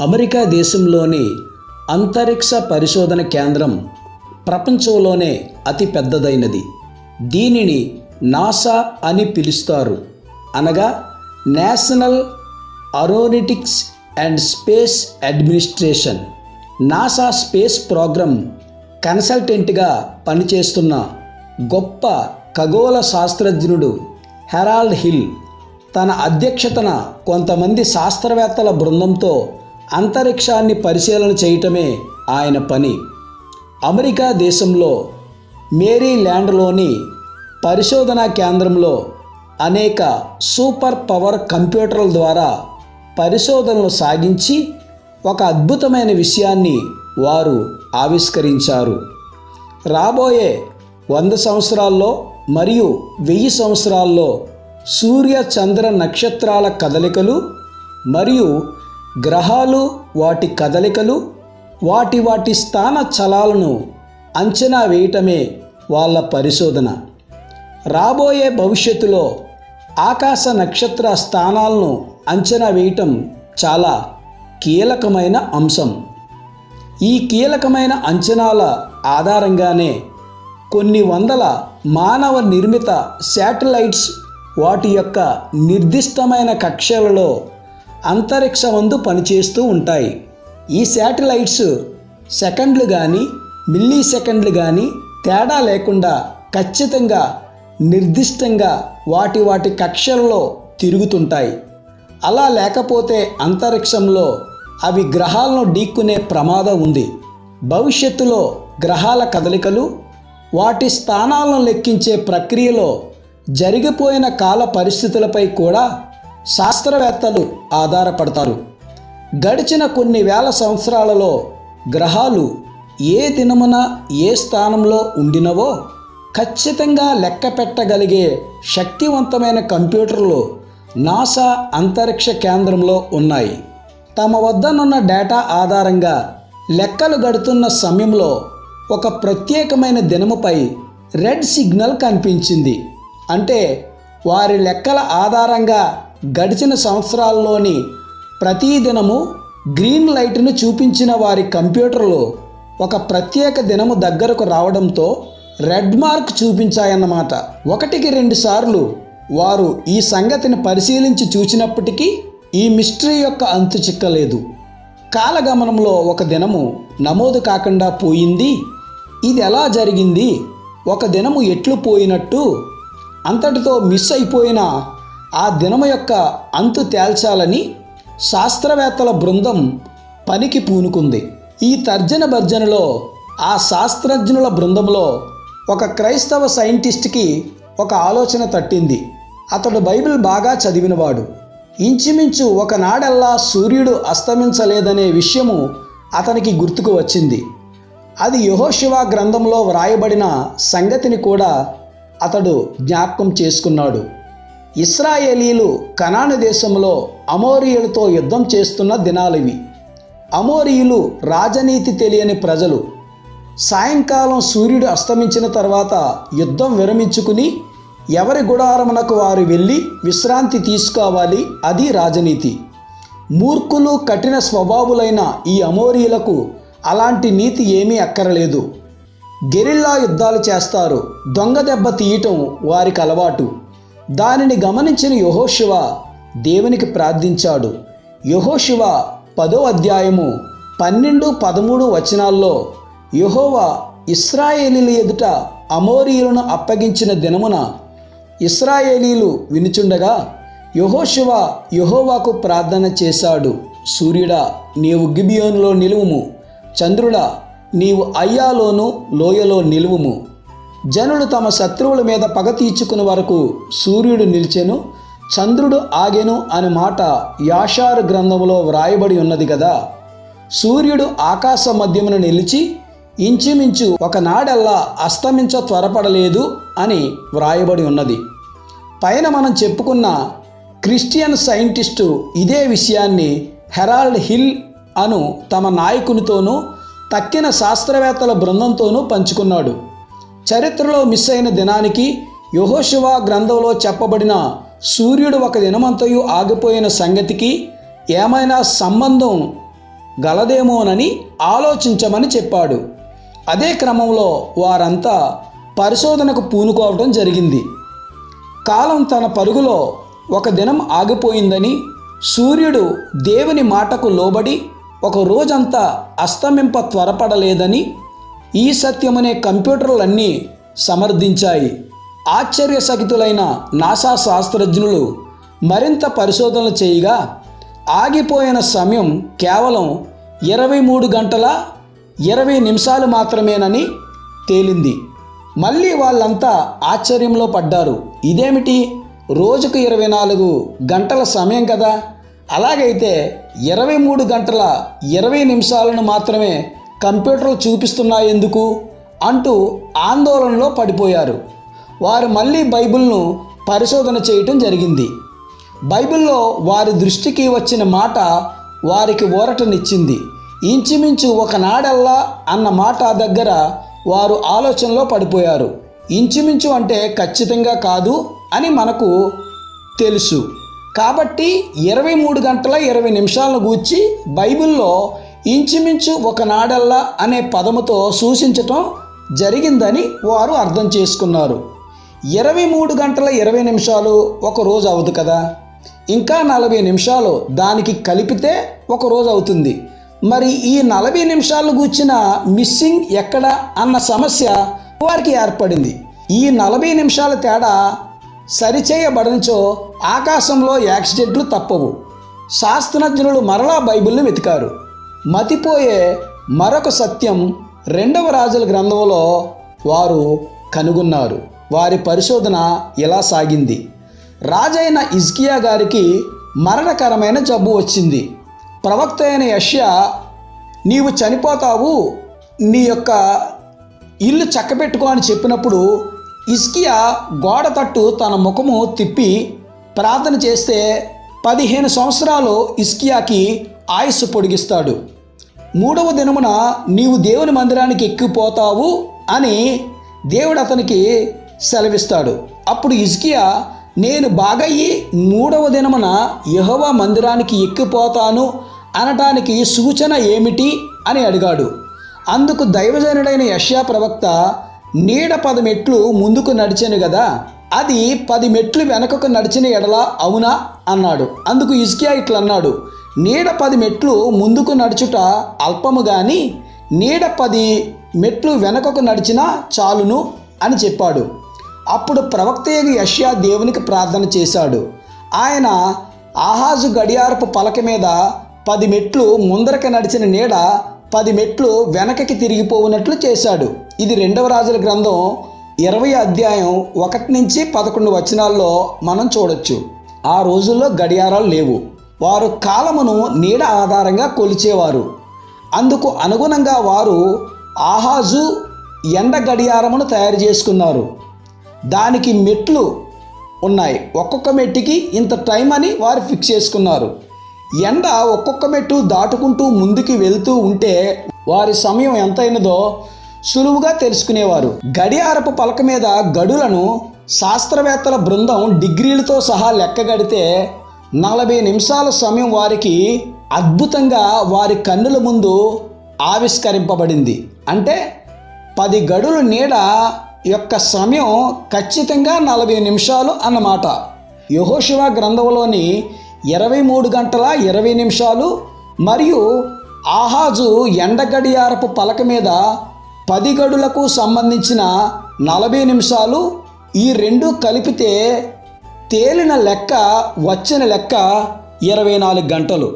America దేశంలోని అంతరిక్ష పరిశోధన కేంద్రం ప్రపంచంలోనే అతి పెద్దదైనది. దీనిని నాసా అని పిలుస్తారు. అనగా national aeronautics and space administration NASA space programme కన్సల్టెంట్గా పనిచేస్తున్న గొప్ప ఖగోళ శాస్త్రజ్ఞుడు హెరాల్డ్ హిల్ తన అధ్యక్షతన కొంతమంది శాస్త్రవేత్తల బృందంతో అంతరిక్షాన్ని పరిశీలన చేయటమే ఆయన పని. అమెరికా దేశంలో మేరీల్యాండ్లోని పరిశోధనా కేంద్రంలో అనేక సూపర్ పవర్ కంప్యూటర్ల ద్వారా పరిశోధనలు సాగించి ఒక అద్భుతమైన విషయాన్ని వారు ఆవిష్కరించారు. రాబోయే వంద సంవత్సరాల్లో మరియు వెయ్యి సంవత్సరాల్లో సూర్య చంద్ర నక్షత్రాల కదలికలు మరియు గ్రహాలు వాటి కదలికలు వాటి వాటి స్థాన చలాలను అంచనా వేయటమే వాళ్ళ పరిశోధన. రాబోయే భవిష్యత్తులో ఆకాశ నక్షత్ర స్థానాలను అంచనా వేయటం చాలా కీలకమైన అంశం. ఈ కీలకమైన అంచనాల ఆధారంగానే కొన్ని వందల మానవ నిర్మిత శాటిలైట్స్ వాటి యొక్క నిర్దిష్టమైన కక్షలలో అంతరిక్షమందు పనిచేస్తూ ఉంటాయి. ఈ శాటిలైట్స్ సెకండ్లు కానీ మిల్లీ సెకండ్లు కానీ తేడా లేకుండా ఖచ్చితంగా నిర్దిష్టంగా వాటి వాటి కక్షల్లో తిరుగుతుంటాయి. అలా లేకపోతే అంతరిక్షంలో అవి గ్రహాలను ఢీక్కునే ప్రమాదం ఉంది. భవిష్యత్తులో గ్రహాల కదలికలు వాటి స్థానాలను లెక్కించే ప్రక్రియలో జరిగిపోయిన కాల పరిస్థితులపై కూడా శాస్త్రవేత్తలు ఆధారపడతారు. గడిచిన కొన్ని వేల సంవత్సరాలలో గ్రహాలు ఏ దినమున ఏ స్థానంలో ఉండినవో ఖచ్చితంగా లెక్క పెట్టగలిగే శక్తివంతమైన కంప్యూటర్లు నాసా అంతరిక్ష కేంద్రంలో ఉన్నాయి. తమ వద్దనున్న డేటా ఆధారంగా లెక్కలు గడుతున్న సమయంలో ఒక ప్రత్యేకమైన దినముపై రెడ్ సిగ్నల్ కనిపించింది. అంటే వారి లెక్కల ఆధారంగా గడిచిన సంవత్సరాల్లోని ప్రతి దినము గ్రీన్ లైట్ను చూపించిన వారి కంప్యూటర్లో ఒక ప్రత్యేక దినము దగ్గరకు రావడంతో రెడ్ మార్క్ చూపించాయన్నమాట. ఒకటికి రెండు సార్లు వారు ఈ సంగతిని పరిశీలించి చూసినప్పటికీ ఈ మిస్టరీ యొక్క అంతు చిక్కలేదు. కాలగమనంలో ఒక దినము నమోదు కాకుండా పోయింది. ఇది ఎలా జరిగింది? ఒక దినము ఎట్లు పోయినట్టు? అంతటితో మిస్ అయిపోయిన ఆ దినము యొక్క అంతు తేల్చాలని శాస్త్రవేత్తల బృందం పనికి పూనుకుంది. ఈ తర్జన భర్జనలో ఆ శాస్త్రజ్ఞుల బృందంలో ఒక క్రైస్తవ సైంటిస్ట్కి ఒక ఆలోచన తట్టింది. అతడు బైబిల్ బాగా చదివినవాడు. ఇంచుమించు ఒకనాడల్లా సూర్యుడు అస్తమించలేదనే విషయము అతనికి గుర్తుకు వచ్చింది. అది యహోశివ గ్రంథంలో వ్రాయబడిన సంగతిని కూడా అతడు జ్ఞాపకం చేసుకున్నాడు. ఇస్రాయేలీలు కనాను దేశంలో అమోరియులతో యుద్ధం చేస్తున్న దినాలివి. అమోరియులు రాజనీతి తెలియని ప్రజలు. సాయంకాలం సూర్యుడు అస్తమించిన తర్వాత యుద్ధం విరమించుకుని ఎవరి గుడారమునకు వారు వెళ్ళి విశ్రాంతి తీసుకోవాలి అది రాజనీతి. మూర్ఖులు కఠిన స్వభావులైన ఈ అమోరియులకు అలాంటి నీతి ఏమీ అక్కరలేదు. గెరిల్లా యుద్ధాలు చేస్తారు. దొంగ దెబ్బ తీయటం వారికి అలవాటు. దానిని గమనించిన యహోశివ దేవునికి ప్రార్థించాడు. యహోశివ పదో అధ్యాయము పన్నెండు పదమూడు వచనాల్లో యహోవా ఇస్రాయేలీల ఎదుట అమోరీయులను అప్పగించిన దినమున ఇస్రాయేలీలు వినుచుండగా యహోశివ యహోవాకు ప్రార్థన చేశాడు. సూర్యుడా నీవు గిబియోన్లో నిలువుము. చంద్రుడా నీవు అయ్యాలోను లోయలో నిలువుము. జనులు తమ శత్రువుల మీద పగ తీర్చుకుని వరకు సూర్యుడు నిలిచెను చంద్రుడు ఆగెను అనే మాట యాషారు గ్రంథములో వ్రాయబడి ఉన్నది కదా సూర్యుడు ఆకాశ మధ్యమున నిలిచి ఇంచుమించు ఒకనాడల్లా అస్తమించ త్వరపడలేదు అని వ్రాయబడి ఉన్నది. పైన మనం చెప్పుకున్న క్రిస్టియన్ సైంటిస్టు ఇదే విషయాన్ని హెరాల్డ్ హిల్ అను తమ నాయకునితోనూ తక్కిన శాస్త్రవేత్తల బృందంతోనూ పంచుకున్నాడు. చరిత్రలో మిస్ అయిన దినానికి యహోశివ గ్రంథంలో చెప్పబడిన సూర్యుడు ఒక దినమంతయు ఆగిపోయిన సంగతికి ఏమైనా సంబంధం గలదేమోనని ఆలోచించమని చెప్పాడు. అదే క్రమంలో వారంతా పరిశోధనకు పూనుకోవడం జరిగింది. కాలం తన పరుగులో ఒక దినం ఆగిపోయిందని సూర్యుడు దేవుని మాటకు లోబడి ఒక రోజంతా అస్తమింప త్వరపడలేదని ఈ సత్యమనే కంప్యూటర్లన్నీ సమర్థించాయి. ఆశ్చర్యసహితులైన నాసా శాస్త్రజ్ఞులు మరింత పరిశోధనలు చేయగా ఆగిపోయిన సమయం కేవలం ఇరవై మూడు గంటల ఇరవై నిమిషాలు మాత్రమేనని తేలింది. మళ్ళీ వాళ్ళంతా ఆశ్చర్యంలో పడ్డారు. ఇదేమిటి? రోజుకు ఇరవై నాలుగు గంటల సమయం కదా. అలాగైతే ఇరవై మూడు గంటల ఇరవై నిమిషాలను మాత్రమే కంప్యూటర్లు చూపిస్తున్నాయెందుకు అంటూ ఆందోళనలో పడిపోయారు. వారు మళ్ళీ బైబిల్ను పరిశోధన చేయటం జరిగింది. బైబిల్లో వారి దృష్టికి వచ్చిన మాట వారికి ఊరటనిచ్చింది. ఇంచుమించు ఒకనాడల్లా అన్న మాట దగ్గర వారు ఆలోచనలో పడిపోయారు. ఇంచుమించు అంటే ఖచ్చితంగా కాదు అని మనకు తెలుసు. కాబట్టి ఇరవై మూడు గంటల ఇరవై నిమిషాలను గూర్చి బైబిల్లో ఇంచుమించు ఒకనాడల్లా అనే పదముతో సూచించటం జరిగిందని వారు అర్థం చేసుకున్నారు. ఇరవై మూడు గంటల ఇరవై నిమిషాలు ఒక రోజు అవదు కదా? ఇంకా నలభై నిమిషాలు దానికి కలిపితే ఒక రోజు అవుతుంది. మరి ఈ నలభై నిమిషాలు కూర్చిన మిస్సింగ్ ఎక్కడ అన్న సమస్య వారికి ఏర్పడింది. ఈ నలభై నిమిషాల తేడా సరిచేయబడనిచో ఆకాశంలో యాక్సిడెంట్లు తప్పవు. శాస్త్రజ్ఞులు మరలా బైబిల్ని వెతికారు. మతిపోయే మరొక సత్యం రెండవ రాజుల గ్రంథంలో వారు కనుగొన్నారు. వారి పరిశోధన ఇలా సాగింది. రాజైన ఇజ్కియా గారికి మరణకరమైన జబ్బు వచ్చింది. ప్రవక్త అయిన యష్యా నీవు చనిపోతావు నీ యొక్క ఇల్లు చక్కబెట్టుకో అని చెప్పినప్పుడు ఇస్కియా గోడ తట్టు తన ముఖము తిప్పి ప్రార్థన చేస్తే పదిహేను సంవత్సరాలు ఇస్కియాకి ఆయుస్సు పొడిగిస్తాడు. మూడవ దినమున నీవు దేవుని మందిరానికి ఎక్కిపోతావు అని దేవుడు అతనికి సెలవిస్తాడు. అప్పుడు ఇజ్కియా నేను బాగయ్యి మూడవ దినమున యెహోవా మందిరానికి ఎక్కిపోతాను అనటానికి సూచన ఏమిటి అని అడిగాడు. అందుకు దైవజనుడైన యష్యా ప్రవక్త నీడ పది మెట్లు ముందుకు నడిచాను కదా అది పది మెట్లు వెనకకు నడిచిన ఎడల అవునా? అన్నాడు. అందుకు ఇజ్కియా ఇట్లా అన్నాడు నీడ పది మెట్లు ముందుకు నడుచుట అల్పము గాని నీడ పది మెట్లు వెనకకు నడిచినా చాలును అని చెప్పాడు. అప్పుడు ప్రవక్తయ్య యష్యా దేవునికి ప్రార్థన చేశాడు. ఆయన ఆహాజు గడియారపు పలక మీద పది మెట్లు ముందరకి నడిచిన నీడ పది మెట్లు వెనకకి తిరిగిపోవునట్లు చేశాడు. ఇది రెండవ రాజుల గ్రంథం ఇరవై అధ్యాయం ఒకటి నుంచి పదకొండు వచనాల్లో మనం చూడొచ్చు. ఆ రోజుల్లో గడియారాలు లేవు. వారు కాలమును నీడ ఆధారంగా కొలిచేవారు. అందుకు అనుగుణంగా వారు ఆహాజు ఎండ గడియారమును తయారు చేసుకున్నారు. దానికి మెట్లు ఉన్నాయి. ఒక్కొక్క మెట్టుకి ఇంత టైం అని వారు ఫిక్స్ చేసుకున్నారు. ఎండ ఒక్కొక్క మెట్టు దాటుకుంటూ ముందుకు వెళ్తూ ఉంటే వారి సమయం ఎంతైనదో సులువుగా తెలుసుకునేవారు. గడియారపు పలక మీద గడులను శాస్త్రవేత్తల బృందం డిగ్రీలతో సహా లెక్కగడితే నలభై నిమిషాల సమయం వారికి అద్భుతంగా వారి కన్నుల ముందు ఆవిష్కరింపబడింది. అంటే పది గడులు నీడ యొక్క సమయం ఖచ్చితంగా నలభై నిమిషాలు అన్నమాట. యహోశివ గ్రంథంలోని ఇరవై మూడు గంటల ఇరవై నిమిషాలు మరియు ఆహాజు ఎండ గడియారపు పలక మీద పది గడులకు సంబంధించిన నలభై నిమిషాలు ఈ రెండు కలిపితే తేలిన లెక్క వచ్చిన లెక్క ఇరవై నాలుగు గంటలు.